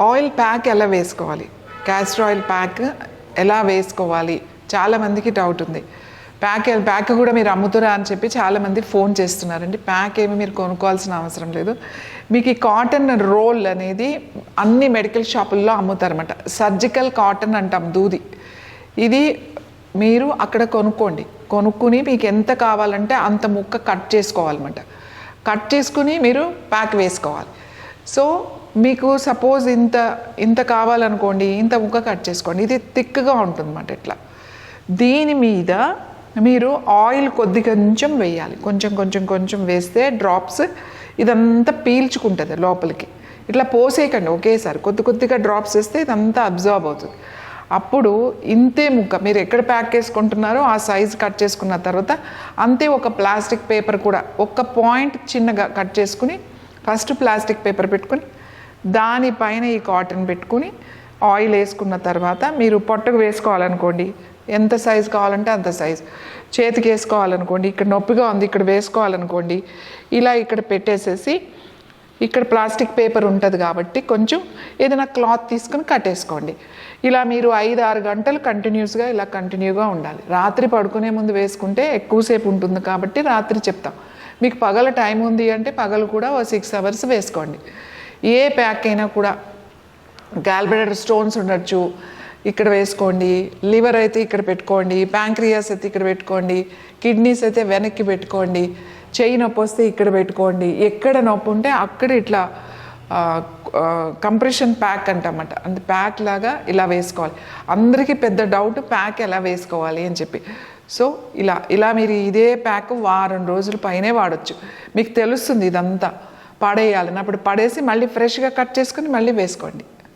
Oil pack ఎలా వేసుకోవాలి? Castor oil pack ఎలా వేసుకోవాలి? చాలామందికి డౌట్ ఉంది. ప్యాక్ ప్యాక్ కూడా మీరు అమ్ముతురా అని చెప్పి చాలామంది ఫోన్ చేస్తున్నారండి. ప్యాక్ ఏమి మీరు కొనుక్కోవాల్సిన అవసరం లేదు. మీకు ఈ కాటన్ రోల్ అనేది అన్ని మెడికల్ షాపుల్లో అమ్ముతారన్నమాట. సర్జికల్ కాటన్ అంటాం దూది. ఇది మీరు అక్కడ కొనుక్కోండి. కొనుక్కుని మీకు ఎంత కావాలంటే అంత ముక్క కట్ చేసుకోవాలన్నమాట. కట్ చేసుకుని మీరు ప్యాక్ వేసుకోవాలి. సో మీకు సపోజ్ ఇంత ఇంత కావాలనుకోండి ఇంత ముక్క కట్ చేసుకోండి ఇది థిక్గా ఉంటుందన్నమాట ఇట్లా. దీని మీద మీరు ఆయిల్ కొద్ది కొంచెం వేయాలి. కొంచెం కొంచెం కొంచెం వేస్తే డ్రాప్స్ ఇదంతా పీల్చుకుంటుంది లోపలికి. ఇట్లా పోసేయకండి ఒకేసారి. కొద్ది కొద్దిగా డ్రాప్స్ వేస్తే ఇదంతా అబ్జర్వ్ అవుతుంది. అప్పుడు ఇంతే ముక్క మీరు ఎక్కడ ప్యాక్ చేసుకుంటున్నారో ఆ సైజ్ కట్ చేసుకున్న తర్వాత అంతే ఒక ప్లాస్టిక్ పేపర్ కూడా ఒక్క పాయింట్ చిన్నగా కట్ చేసుకుని ఫస్ట్ ప్లాస్టిక్ పేపర్ పెట్టుకుని దానిపైన ఈ కాటన్ పెట్టుకుని ఆయిల్ వేసుకున్న తర్వాత మీరు పొట్టకు వేసుకోవాలనుకోండి. ఎంత సైజు కావాలంటే అంత సైజు. చేతికి వేసుకోవాలనుకోండి. ఇక్కడ నొప్పిగా ఉంది ఇక్కడ వేసుకోవాలనుకోండి. ఇలా ఇక్కడ పెట్టేసేసి ఇక్కడ ప్లాస్టిక్ పేపర్ ఉంటుంది కాబట్టి కొంచెం ఏదైనా క్లాత్ తీసుకుని కట్టేసుకోండి ఇలా మీరు ఐదు ఆరు గంటలు కంటిన్యూస్గా ఇలా కంటిన్యూగా ఉండాలి. రాత్రి పడుకునే ముందు వేసుకుంటే ఎక్కువసేపు ఉంటుంది కాబట్టి రాత్రి చెప్తాం. మీకు పగల టైం ఉంది అంటే పగలు కూడా ఓ సిక్స్ అవర్స్ వేసుకోండి. ఏ ప్యాక్ అయినా కూడా గాల్బెడర్ స్టోన్స్ ఉండొచ్చు. ఇక్కడ వేసుకోండి. లివర్ అయితే ఇక్కడ పెట్టుకోండి. ప్యాంక్రియాస్ అయితే ఇక్కడ పెట్టుకోండి. కిడ్నీస్ అయితే వెనక్కి పెట్టుకోండి. చెయ్యి నొప్పి వస్తే ఇక్కడ పెట్టుకోండి. ఎక్కడ నొప్పి ఉంటే అక్కడ ఇట్లా కంప్రెషన్ ప్యాక్ అంటమాట. అంత ప్యాక్ లాగా ఇలా వేసుకోవాలి. అందరికీ పెద్ద డౌట్ ప్యాక్ ఎలా వేసుకోవాలి అని చెప్పి. సో ఇలా ఇలా మీరు ఇదే ప్యాక్ వారం రోజుల పైనే వాడచ్చు. మీకు తెలుస్తుంది ఇదంతా. పడేయాలని అప్పుడు పడేసి మళ్ళీ ఫ్రెష్గా కట్ చేసుకుని మళ్ళీ వేసుకోండి.